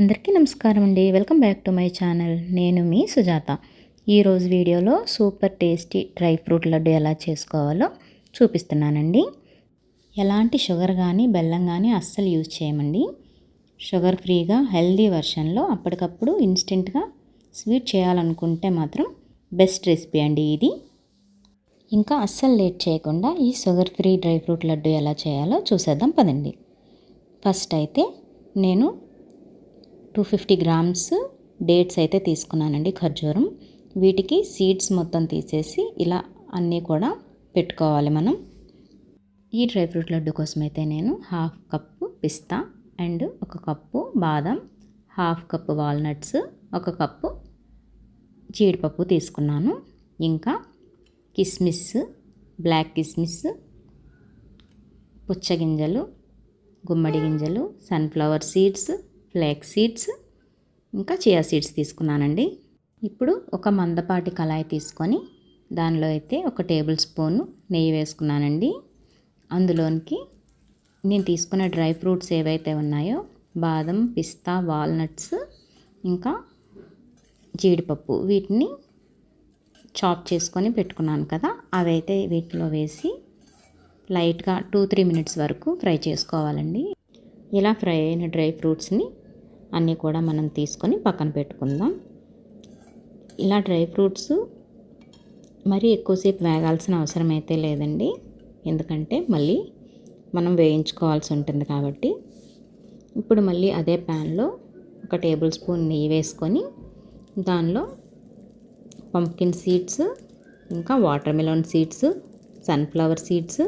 అందరికీ నమస్కారం అండి. Welcome back to my channel. నేను మీ సుజాత. ఈరోజు వీడియోలో super tasty dry fruit laddu ఎలా చేసుకోవాలో చూపిస్తున్నానండి. ఎలాంటి షుగర్ కానీ బెల్లం కానీ అస్సలు యూజ్ చేయమండి. షుగర్ ఫ్రీగా హెల్దీ వర్షన్లో అప్పటికప్పుడు ఇన్స్టెంట్గా స్వీట్ చేయాలనుకుంటే మాత్రం బెస్ట్ రెసిపీ అండి ఇది. ఇంకా అస్సలు లేట్ చేయకుండా ఈ sugar free dry fruit laddu ఎలా చేయాలో చూసేద్దాం పదండి. ఫస్ట్ అయితే నేను టూ ఫిఫ్టీ గ్రామ్స్ డేట్స్ అయితే తీసుకున్నానండి ఖర్జూరం. వీటికి సీడ్స్ మొత్తం తీసేసి ఇలా అన్నీ కూడా పెట్టుకోవాలి మనం. ఈ డ్రై ఫ్రూట్ లడ్డు కోసం అయితే నేను హాఫ్ కప్పు పిస్తా అండ్ ఒక కప్పు బాదం హాఫ్ కప్పు వాల్నట్స్ ఒక కప్పు జీడిపప్పు తీసుకున్నాను. ఇంకా కిస్మిస్ బ్లాక్ కిస్మిస్ పుచ్చగింజలు గుమ్మడి గింజలు సన్ఫ్లవర్ సీడ్స్ ఫ్లాక్స్ సీడ్స్ ఇంకా చియా సీడ్స్ తీసుకున్నానండి. ఇప్పుడు ఒక మందపాటి కళాయి తీసుకొని దానిలో అయితే ఒక టేబుల్ స్పూను నెయ్యి వేసుకున్నానండి. అందులోనికి నేను తీసుకున్న డ్రై ఫ్రూట్స్ ఏవైతే ఉన్నాయో బాదం పిస్తా వాల్నట్స్ ఇంకా జీడిపప్పు వీటిని చాప్ చేసుకొని పెట్టుకున్నాను కదా అవైతే వీటిలో వేసి లైట్గా టూ త్రీ మినిట్స్ వరకు ఫ్రై చేసుకోవాలండి. ఇలా ఫ్రై అయిన డ్రై ఫ్రూట్స్ని అన్నీ కూడా మనం తీసుకొని పక్కన పెట్టుకుందాం. ఇలా డ్రై ఫ్రూట్స్ మరీ ఎక్కువసేపు వేగాల్సిన అవసరం అయితే లేదండి. ఎందుకంటే మళ్ళీ మనం వేయించుకోవాల్సి ఉంటుంది కాబట్టి. ఇప్పుడు మళ్ళీ అదే ప్యాన్లో ఒక టేబుల్ స్పూన్ నెయ్యి వేసుకొని దానిలో పంప్కిన్ సీడ్స్ ఇంకా watermelon seeds sunflower seeds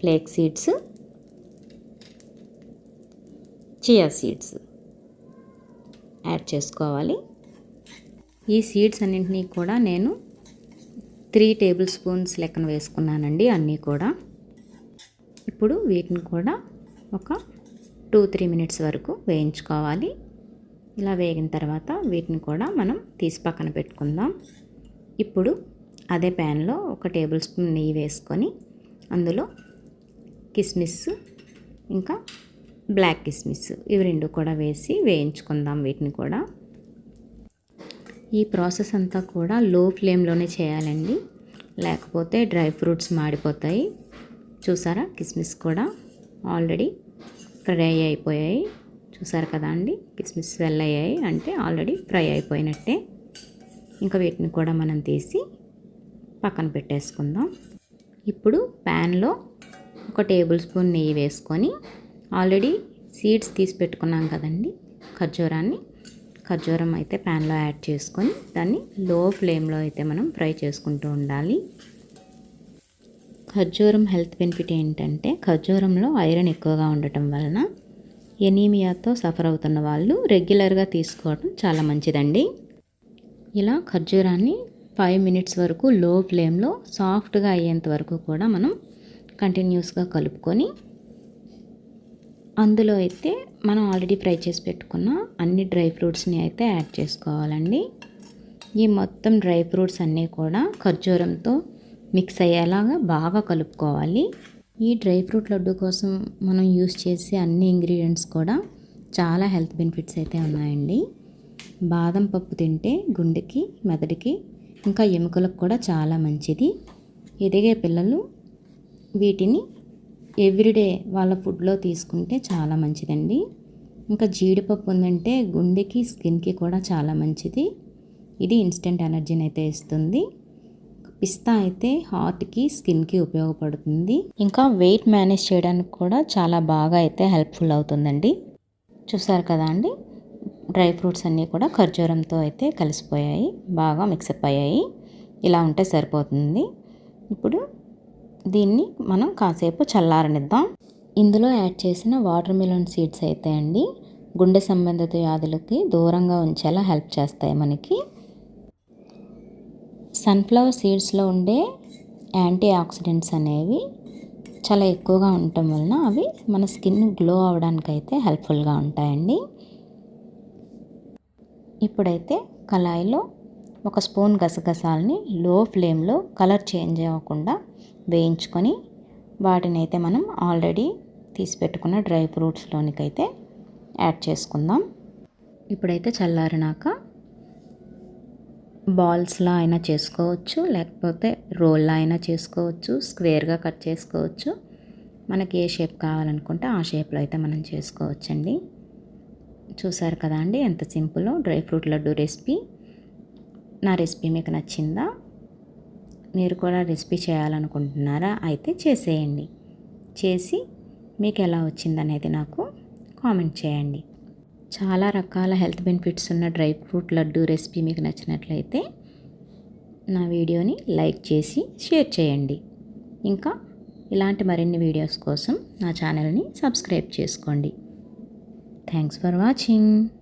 flax seeds chia seeds add చేసుకోవాలి. ఈ సీడ్స్ అన్నింటినీ కూడా నేను త్రీ టేబుల్ స్పూన్స్ లెక్కన వేసుకున్నానండి అన్నీ కూడా. ఇప్పుడు వీటిని కూడా ఒక టూ త్రీ మినిట్స్ వరకు వేయించుకోవాలి. ఇలా వేగిన తర్వాత వీటిని కూడా మనం తీసి పక్కన పెట్టుకుందాం. ఇప్పుడు అదే ప్యాన్లో ఒక టేబుల్ స్పూన్ నెయ్యి వేసుకొని అందులో కిస్మిస్ ఇంకా బ్లాక్ కిస్మిస్ ఇవి రెండు కూడా వేసి వేయించుకుందాం వీటిని కూడా. ఈ ప్రాసెస్ అంతా కూడా లో ఫ్లేమ్లోనే చేయాలండి. లేకపోతే డ్రై ఫ్రూట్స్ మాడిపోతాయి. చూసారా? కిస్మిస్ కూడా ఆల్రెడీ ఫ్రై అయిపోయాయి. చూసారు కదా అండి? కిస్మిస్ వెల్ అయ్యాయి. అంటే ఆల్రెడీ ఫ్రై అయిపోయినట్టే. ఇంకా వీటిని కూడా మనం తీసి పక్కన పెట్టేసుకుందాం. ఇప్పుడు ప్యాన్లో ఒక టేబుల్ స్పూన్ నెయ్యి వేసుకొని ఆల్రెడీ సీడ్స్ తీసి పెట్టుకున్నాం కదండి. ఖర్జూరాన్ని. ఖర్జూరం అయితే ప్యాన్లో యాడ్ చేసుకొని దాన్ని లో ఫ్లేమ్లో అయితే మనం ఫ్రై చేసుకుంటూ ఉండాలి. ఖర్జూరం హెల్త్ బెనిఫిట్ ఏంటంటే ఖర్జూరంలో ఐరన్ ఎక్కువగా ఉండటం వలన ఎనీమియాతో సఫర్ అవుతున్న వాళ్ళు రెగ్యులర్గా తీసుకోవడం చాలా మంచిదండి. ఇలా ఖర్జూరాన్ని ఫైవ్ మినిట్స్ వరకు లో ఫ్లేమ్లో సాఫ్ట్గా అయ్యేంత వరకు కూడా మనం కంటిన్యూస్గా కలుపుకొని అందులో అయితే మనం ఆల్రెడీ ఫ్రై చేసి పెట్టుకున్న అన్ని డ్రై ఫ్రూట్స్ని అయితే యాడ్ చేసుకోవాలండి. ఈ మొత్తం డ్రై ఫ్రూట్స్ అన్నీ కూడా ఖర్జూరంతో మిక్స్ అయ్యేలాగా బాగా కలుపుకోవాలి. ఈ డ్రై ఫ్రూట్ లడ్డు కోసం మనం యూస్ చేసే అన్ని ఇంగ్రీడియంట్స్ కూడా చాలా హెల్త్ బెనిఫిట్స్ అయితే ఉన్నాయండి. బాదం పప్పు తింటే గుండెకి మెదడుకి ఇంకా ఎముకలకు కూడా చాలా మంచిది. ఎదిగే పిల్లలు వీటిని ఎవ్రీడే వాళ్ళ ఫుడ్లో తీసుకుంటే చాలా మంచిదండి. ఇంకా జీడిపప్పు ఉందంటే గుండెకి స్కిన్కి కూడా చాలా మంచిది. ఇది ఇన్స్టెంట్ ఎనర్జీని అయితే ఇస్తుంది. పిస్తా అయితే హార్ట్కి స్కిన్కి ఉపయోగపడుతుంది. ఇంకా వెయిట్ మేనేజ్ చేయడానికి కూడా చాలా బాగా అయితే హెల్ప్ఫుల్ అవుతుందండి. చూసారు కదా అండి? డ్రై ఫ్రూట్స్ అన్నీ కూడా ఖర్జూరంతో అయితే కలిసిపోయాయి. బాగా మిక్సప్ అయ్యాయి. ఇలా ఉంటే సరిపోతుంది. ఇప్పుడు దీన్ని మనం కాసేపు చల్లారనిద్దాం. ఇందులో యాడ్ చేసిన వాటర్ మిలన్ సీడ్స్ అయితే అండి గుండె సంబంధిత వ్యాధులకి దూరంగా ఉంచేలా హెల్ప్ చేస్తాయి మనకి. సన్ఫ్లవర్ సీడ్స్లో ఉండే యాంటీ ఆక్సిడెంట్స్ అనేవి చాలా ఎక్కువగా ఉండటం వలన అవి మన స్కిన్ గ్లో అవడానికైతే హెల్ప్ఫుల్గా ఉంటాయండి. ఇప్పుడైతే కళాయిలో ఒక స్పూన్ గసగసాలని లో ఫ్లేమ్లో కలర్ చేంజ్ అవ్వకుండా వేయించుకొని వాటిని అయితే మనం ఆల్రెడీ తీసి పెట్టుకున్న డ్రై ఫ్రూట్స్లోనికైతే యాడ్ చేసుకుందాం. ఇప్పుడైతే చల్లారినాక బాల్స్లా అయినా చేసుకోవచ్చు లేకపోతే రోల్లా అయినా చేసుకోవచ్చు స్క్వేర్గా కట్ చేసుకోవచ్చు. మనకి ఏ షేప్ కావాలనుకుంటే ఆ షేప్లో అయితే మనం చేసుకోవచ్చండి. చూసారు కదా అండి ఎంత simple dry fruit laddu recipe. నా రెసిపీ మీకు నచ్చిందా? మీరు కూడా రెసిపీ చేయాలనుకుంటున్నారా? అయితే చేసేయండి. చేసి మీకు ఎలా వచ్చిందనేది నాకు కామెంట్ చేయండి. చాలా రకాల హెల్త్ బెనిఫిట్స్ ఉన్న డ్రై ఫ్రూట్ లడ్డు రెసిపీ మీకు నచ్చినట్లయితే నా వీడియోని లైక్ చేసి షేర్ చేయండి. ఇంకా ఇలాంటి మరిన్ని వీడియోస్ కోసం నా ఛానల్ని సబ్స్క్రైబ్ చేసుకోండి. Thanks for watching.